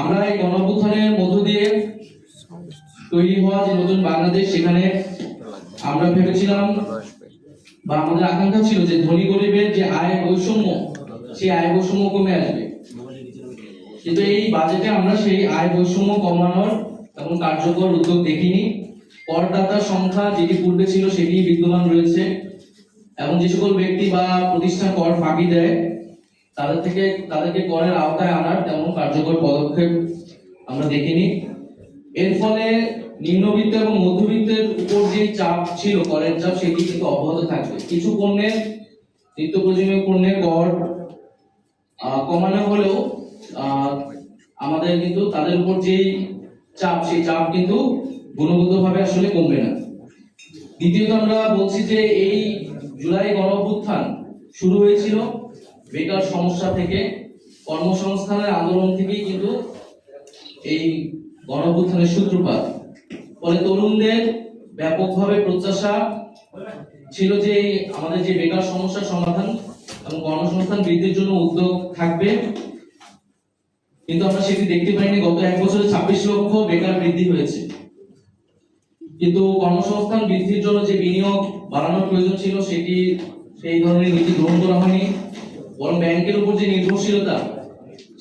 আমরা এই গণঅভ্যুত্থানের মধ্য দিয়ে তৈরি হওয়া যে নতুন বাংলাদেশ, সেখানে আমরা ভেবেছিলাম বা আমাদের আকাঙ্ক্ষা ছিল যে ধনী গরিবের যে আয় বৈষম্য, সেই আয় বৈষম্য কমে আসবে। কিন্তু এই বাজেটে আমরা সেই আয় বৈষম্য কমানোর তেমন কার্যকর উদ্যোগ দেখিনি। করদাতার সংখ্যা যেটি পূর্বে ছিল সেটি বিদ্যমান রয়েছে এবং যে সকল ব্যক্তি বা প্রতিষ্ঠান কর ফাঁকি দেয় তাদের থেকে, তাদেরকে করের আওতায় আনার তেমন কার্যকর পদক্ষেপ আমরা দেখিনি। এর ফলে নিম্নবিত্ত এবং মধ্যবিত্তের উপর যে চাপ ছিল, করের চাপ সেটি কিন্তু অব্যাহত থাকবে। কিছু পণ্যের নিত্য প্রয়োজনীয় পণ্যের কর কমানো হলেও আমাদের কিন্তু, তাদের উপর যেই চাপ, সেই চাপ কিন্তু গুণগতভাবে আসলে কমবে না। দ্বিতীয়ত আমরা বলছি যে, এই জুলাই গণ শুরু হয়েছিল। বেকার সমস্যা থেকে কর্মসংস্থানের আন্দোলন থেকেই কিন্তু এই গণ অভ্যুত্থানের সূত্রপাত। ফলে তরুণদের ব্যাপকভাবে প্রত্যাশা ছিল যে আমাদের যে বেকার সমস্যার সমাধান এবং কর্মসংস্থান বৃদ্ধির জন্য উদ্যোগ থাকবে। কিন্তু আমরা সেটি দেখতে পাইনি, গত এক বছরে ছাব্বিশ লক্ষ বেকার বৃদ্ধি হয়েছে। কিন্তু কর্মসংস্থান বৃদ্ধির জন্য যে বিনিয়োগ বাড়ানোর প্রয়োজন ছিল, সেটি সেই ধরনের নীতি গ্রহণ করা হয়নি। বরং ব্যাংকের উপর যে নির্ভরশীলতা,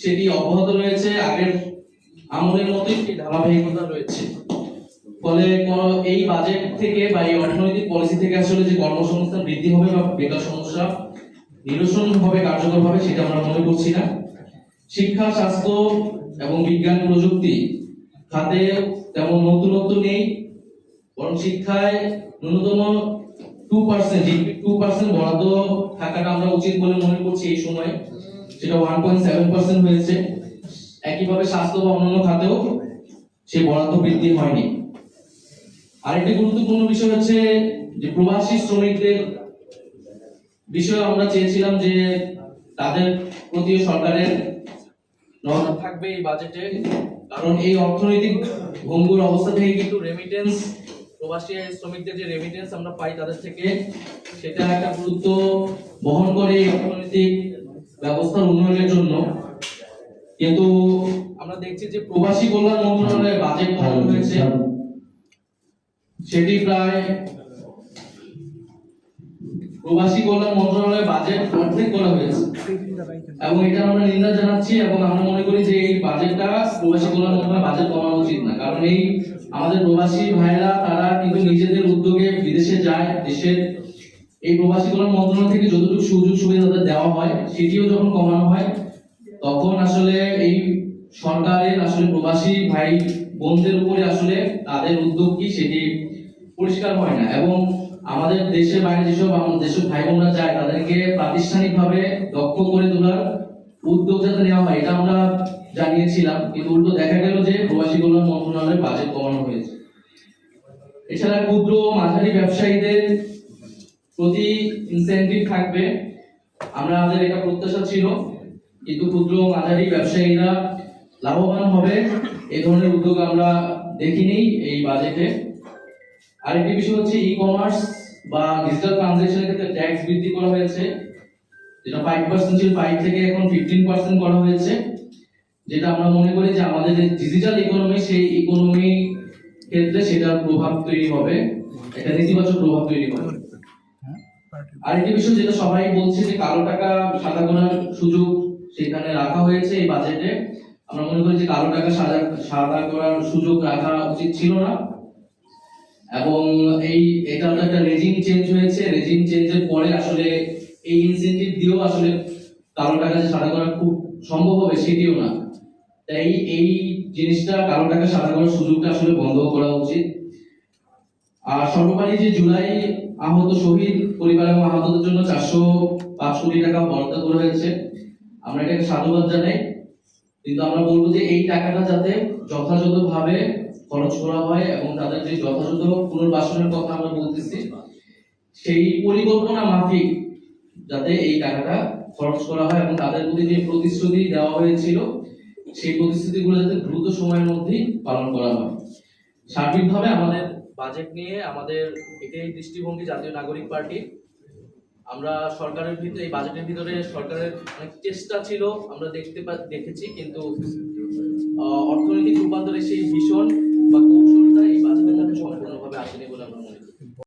সেটি অব্যাহত রয়েছে, আগের আমলের মতোই সেই ধারাবাহিকতা রয়েছে। ফলে এই বাজেট থেকে বা এই অর্থনৈতিক পলিসি থেকে আসলে যে কর্মসংস্থান বৃদ্ধি হবে বা বেকার সমস্যা নিরসন হবে কার্যকরভাবে সেটা আমরা মনে করছি না। শিক্ষা, স্বাস্থ্য এবং বিজ্ঞান প্রযুক্তি খাতে তেমন নতুনত্ব নেই। বরং শিক্ষায় ন্যূনতম টু পার্সেন্ট টু পার্সেন্ট বরাদ্দ থাকাটা আমরা উচিত বলে মনে করছি এই সময়। সেটা ওয়ান পয়েন্ট সেভেন পার্সেন্ট হয়েছে। একইভাবে স্বাস্থ্য বা অন্যান্য খাতেও সেই বরাদ্দ বৃদ্ধি হয়নি। আরেকটি গুরুত্বপূর্ণ বিষয় হচ্ছে যে প্রবাসী শ্রমিকদের বিষয়ে আমরা চেয়েছিলাম যে তাদের প্রতি সরকারের নজর থাকবে এই বাজেটে। কারণ এই অর্থনৈতিক ভঙ্গুর অবস্থা থেকে কিন্তু রেমিটেন্স প্রবাসী শ্রমিকদের যে রেমিটেন্স আমরা পাই তাদের থেকে, সেটা একটা গুরুত্ব বহন করে অর্থনৈতিক ব্যবস্থার উন্নয়নের জন্য। কিন্তু আমরা দেখছি যে প্রবাসী কল্যাণ মন্ত্রণালয়ের বাজেট হয়েছে। সেটি প্রায় প্রবাসী কল্যাণ মন্ত্রণালয়ের বাজেট অর্ধেক করা হয়েছে। এবং এটা আমরা নিন্দা জানাচ্ছি এবং আমরা মনে করি যে এই বাজেটটা প্রবাসী কল্যাণ মন্ত্রণালয় বাজেট কমানো উচিত না। কারণ এই আমাদের প্রবাসী ভাইরা তারা কিন্তু নিজেদের উদ্যোগে বিদেশে যায়, দেশের এই প্রবাসী কল্যাণ মন্ত্রণালয় থেকে যতটুকু সুযোগ সুবিধা তাদের দেওয়া হয়, সেটিও যখন কমানো হয়, তখন আসলে এই সরকারের আসলে প্রবাসী ভাই বোনদের উপরে আসলে তাদের উদ্যোগ কি সেটি পরিষ্কার হয় না। এবং আমাদের দেশের বাইরে যেসব আমাদের যেসব ভাই বোনরা যায়, তাদেরকে প্রাতিষ্ঠানিকভাবে দক্ষ করে তোলার উদ্যোগ যাতে নেওয়া হয়, এটা আমরা জানিয়েছিলাম, কিন্তু উল্টো দেখা গেল যে প্রবাসী কল্যাণ মন্ত্রণালয়ের বাজেট কমানো হয়েছে। এছাড়া ক্ষুদ্র মাঝারি ব্যবসায়ীদের প্রতি ইনসেন্টিভ থাকবে। আমরা আমাদের এটা প্রত্যাশা ছিল, কিন্তু ক্ষুদ্র মাঝারি ব্যবসায়ীরা লাভবান হবে। এ ধরনের উদ্যোগ আমরা দেখিনি এই বাজেটে আরেকটি বিষয় হচ্ছে ই কমার্স বা ডিজিটাল ট্রানজাকশনের ক্ষেত্রে ট্যাক্স বৃদ্ধি করা হয়েছে, যেটা ফাইভ পার্সেন্ট ছিল ফাইভ থেকে এখন ফিফটিন পার্সেন্ট করা হয়েছে। যেটা আমরা মনে করি যে আমাদের যে ডিজিটাল ইকোনমি সেই ইকোনমি ক্ষেত্রে সেটার প্রভাব তৈরি হবে। একটা নেতিবাচক প্রভাব তৈরি হবে। আরেকটি বিষয় যেটা সবাই বলছে যে কালো টাকা সাদা করার সুযোগ সেখানে রাখা হয়েছে এই বাজেটে আমরা মনে করি যে কালো টাকা সাদা সাদা করার সুযোগ রাখা উচিত ছিল না। এবং এই এটা একটা রেজিম চেঞ্জ হয়েছে। রেজিম চেঞ্জের পরে আসলে এই ইনসেনটিভ দিয়েও আসলে কালো টাকা যে সাদা করা খুব সম্ভব হবে সেটিও না। তাই এই জিনিসটা কালো টাকা সাদা করার সুযোগটা আসলে বন্ধ করা উচিত। আর সর্বোপরি যে জুলাই আহত শহীদ পরিবার এবং আহতদের জন্য চারশো পাঁচ কোটি টাকা বরাদ্দ করা হয়েছে। আমরা এটাকে সাধুবাদ জানাই। কিন্তু আমরা বলব যে এই টাকাটা যাতে যথাযথভাবে খরচ করা হয় এবং তাদের যে যথাযথ পুনর্বাসনের কথা আমরা বলতেছি, সেই পরিকল্পনা মাফিক যাতে এই টাকাটা খরচ করা হয় এবং তাদের প্রতি যে প্রতিশ্রুতি দেওয়া হয়েছিল সেই প্রতিশ্রুতিগুলো যাতে দ্রুত সময়ের মধ্যেই পালন করা হয়। সার্বিকভাবে আমাদের বাজেট নিয়ে আমাদের এটাই দৃষ্টিভঙ্গি জাতীয় নাগরিক পার্টি। আমরা সরকারের ভিতরে, এই বাজেটের ভিতরে সরকারের অনেক চেষ্টা ছিল, আমরা দেখতে দেখেছি, কিন্তু অর্থনৈতিক রূপান্তরে সেই ভীষণ বা কৌশলটা এই বাজেটের মধ্যে সম্পূর্ণভাবে আসেনি বলে আমরা মনে করি।